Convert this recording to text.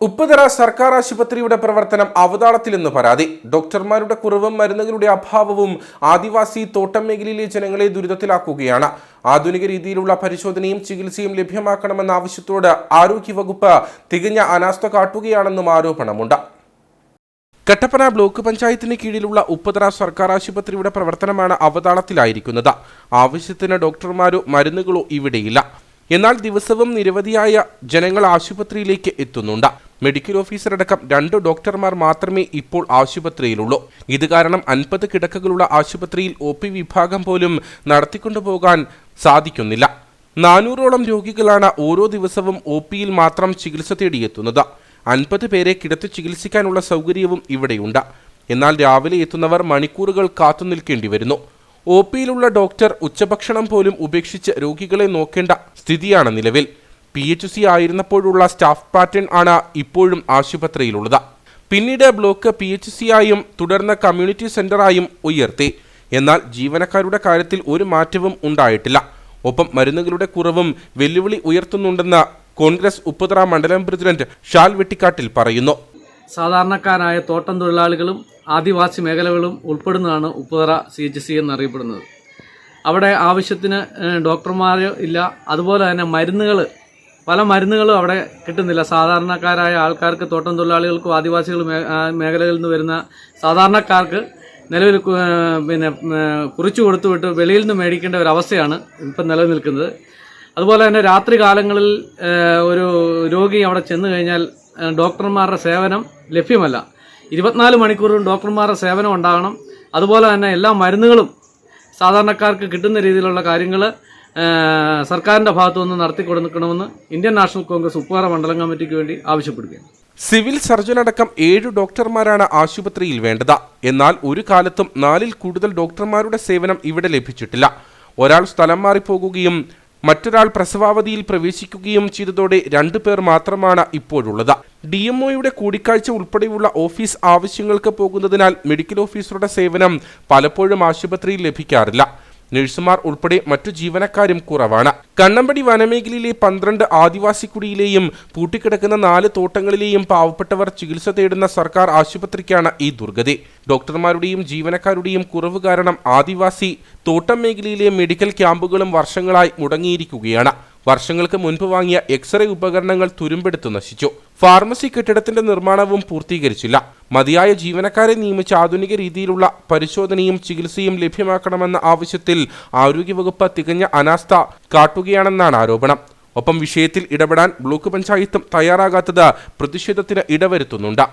ഉപ്പുതറ സർക്കാർ ആശുപത്രിയുടെ പ്രവർത്തനം അവതാളത്തിലെന്ന് പരാതി. ഡോക്ടർമാരുടെ കുറവും മരുന്നുകളുടെ അഭാവവും ആദിവാസി തോട്ടം മേഖലയിലെ ജനങ്ങളെ ദുരിതത്തിലാക്കുകയാണ്. ആധുനിക രീതിയിലുള്ള പരിശോധനയും ചികിത്സയും ലഭ്യമാക്കണമെന്ന ആവശ്യത്തോട് ആരോഗ്യവകുപ്പ് തികഞ്ഞ അനാസ്ഥ കാട്ടുകയാണെന്നും ആരോപണമുണ്ട്. കട്ടപ്പന ബ്ലോക്ക് പഞ്ചായത്തിന് കീഴിലുള്ള ഉപ്പുതറ സർക്കാർ ആശുപത്രിയുടെ പ്രവർത്തനമാണ് അവതാളത്തിലായിരിക്കുന്നത്. ആവശ്യത്തിന് ഡോക്ടർമാരോ മരുന്നുകളോ ഇവിടെയില്ല. എന്നാൽ ദിവസവും നിരവധിയായ ജനങ്ങൾ ആശുപത്രിയിലേക്ക് എത്തുന്നുണ്ട്. മെഡിക്കൽ ഓഫീസറടക്കം രണ്ട് ഡോക്ടർമാർ മാത്രമേ ഇപ്പോൾ ആശുപത്രിയിലുള്ളൂ. ഇത് കാരണം അൻപത് കിടക്കകളുള്ള ആശുപത്രിയിൽ ഒ പി വിഭാഗം പോലും നടത്തിക്കൊണ്ടുപോകാൻ സാധിക്കുന്നില്ല. നാനൂറോളം രോഗികളാണ് ഓരോ ദിവസവും ഒ പിയിൽ മാത്രം ചികിത്സ തേടിയെത്തുന്നത്. അൻപത് പേരെ കിടത്തി ചികിത്സിക്കാനുള്ള സൗകര്യവും ഇവിടെയുണ്ട്. എന്നാൽ രാവിലെ എത്തുന്നവർ മണിക്കൂറുകൾ കാത്തു നിൽക്കേണ്ടി വരുന്നു. ഒ പിയിലുള്ള ഡോക്ടർ ഉച്ചഭക്ഷണം പോലും ഉപേക്ഷിച്ച് രോഗികളെ നോക്കേണ്ട സ്ഥിതിയാണ് നിലവിൽ. പി എച്ച് സി ആയിരുന്നപ്പോഴുള്ള സ്റ്റാഫ് പാറ്റേൺ ആണ് ഇപ്പോഴും ആശുപത്രിയിലുള്ളത്. പിന്നീട് ബ്ലോക്ക് പി എച്ച് സി ആയും തുടർന്ന് കമ്മ്യൂണിറ്റി സെന്ററായും ഉയർത്തി. എന്നാൽ ജീവനക്കാരുടെ കാര്യത്തിൽ ഒരു മാറ്റവും ഉണ്ടായിട്ടില്ല. ഒപ്പം മരുന്നുകളുടെ കുറവും വെല്ലുവിളി ഉയർത്തുന്നുണ്ടെന്ന് കോൺഗ്രസ് ഉപ്പുതറ മണ്ഡലം പ്രസിഡന്റ് ഷാൽ വെട്ടിക്കാട്ടിൽ പറയുന്നു. സാധാരണക്കാരായ തോട്ടം തൊഴിലാളികളും ആദിവാസി മേഖലകളും ഉൾപ്പെടുന്നതാണ് ഉപ്പുതറ സി എച്ച് സി എന്നറിയപ്പെടുന്നത്. അവിടെ ആവശ്യത്തിന് ഡോക്ടർമാർ ഇല്ല. അതുപോലെ തന്നെ മരുന്നുകൾ പല മരുന്നുകളും അവിടെ കിട്ടുന്നില്ല. സാധാരണക്കാരായ ആൾക്കാർക്ക് തോട്ടം തൊഴിലാളികൾക്കും ആദിവാസികൾ മേഖലകളിൽ നിന്ന് വരുന്ന സാധാരണക്കാർക്ക് നിലവിൽ പിന്നെ കുറിച്ചു കൊടുത്തുവിട്ട് വെളിയിൽ നിന്ന് മേടിക്കേണ്ട ഒരു അവസ്ഥയാണ് ഇപ്പം നിലനിൽക്കുന്നത്. അതുപോലെ തന്നെ രാത്രി കാലങ്ങളിൽ ഒരു രോഗി അവിടെ ചെന്ന് കഴിഞ്ഞാൽ ഡോക്ടർമാരുടെ സേവനം ലഭ്യമല്ല. ഇരുപത്തിനാല് മണിക്കൂറും ഡോക്ടർമാരുടെ സേവനം ഉണ്ടാകണം. അതുപോലെ തന്നെ എല്ലാ മരുന്നുകളും സാധാരണക്കാർക്ക് കിട്ടുന്ന രീതിയിലുള്ള കാര്യങ്ങൾ സർക്കാരിന്റെ ഭാഗത്തു നിന്ന് നടത്തി കൊടുക്കണമെന്ന് ഇന്ത്യൻ നാഷണൽ കോൺഗ്രസ് ഉപ്പുപാറ മണ്ഡലം കമ്മിറ്റിക്ക് വേണ്ടി ആവശ്യപ്പെടുകയാണ്. സിവിൽ സർജൻ അടക്കം ഏഴ് ഡോക്ടർമാരാണ് ആശുപത്രിയിൽ വേണ്ടത്. എന്നാൽ ഒരു കാലത്തും നാലിൽ കൂടുതൽ ഡോക്ടർമാരുടെ സേവനം ഇവിടെ ലഭിച്ചിട്ടില്ല. ഒരാൾ സ്ഥലം മാറിപ്പോകുകയും മറ്റൊരാൾ പ്രസവാവധിയിൽ പ്രവേശിക്കുകയും ചെയ്തതോടെ രണ്ടു പേർ മാത്രമാണ് ഇപ്പോഴുള്ളത്. ഡി എം ഒയുടെ കൂടിക്കാഴ്ച ഉൾപ്പെടെയുള്ള ഓഫീസ് ആവശ്യങ്ങൾക്ക് പോകുന്നതിനാൽ മെഡിക്കൽ ഓഫീസറുടെ സേവനം പലപ്പോഴും ആശുപത്രിയിൽ ലഭിക്കാറില്ല. നഴ്സുമാർ ഉൾപ്പെടെ മറ്റു ജീവനക്കാരും കുറവാണ്. കണ്ണമ്പടി വനമേഖലയിലെ പന്ത്രണ്ട് ആദിവാസി കുടിയിലെയും പൂട്ടിക്കിടക്കുന്ന നാല് തോട്ടങ്ങളിലെയും പാവപ്പെട്ടവർ ചികിത്സ തേടുന്ന സർക്കാർ ആശുപത്രിക്കാണ് ഈ ദുർഗതി. ഡോക്ടർമാരുടെയും ജീവനക്കാരുടെയും കുറവ് കാരണം ആദിവാസി തോട്ടം മേഖലയിലെ മെഡിക്കൽ ക്യാമ്പുകളും വർഷങ്ങളായി മുടങ്ങിയിരിക്കുകയാണ്. വർഷങ്ങൾക്ക് മുൻപ് വാങ്ങിയ എക്സ്റേ ഉപകരണങ്ങൾ തുരുമ്പെടുത്ത് നശിച്ചു. ഫാർമസി കെട്ടിടത്തിന്റെ നിർമ്മാണവും പൂർത്തീകരിച്ചില്ല. മതിയായ ജീവനക്കാരെ നിയമിച്ച് ആധുനിക രീതിയിലുള്ള പരിശോധനയും ചികിത്സയും ലഭ്യമാക്കണമെന്ന ആവശ്യത്തിൽ ആരോഗ്യവകുപ്പ് തികഞ്ഞ അനാസ്ഥ കാട്ടുകയാണെന്നാണ് ആരോപണം. ഒപ്പം വിഷയത്തിൽ ഇടപെടാൻ ബ്ലോക്ക് പഞ്ചായത്തും തയ്യാറാകാത്തത് പ്രതിഷേധത്തിന് ഇടവരുത്തുന്നുണ്ട്.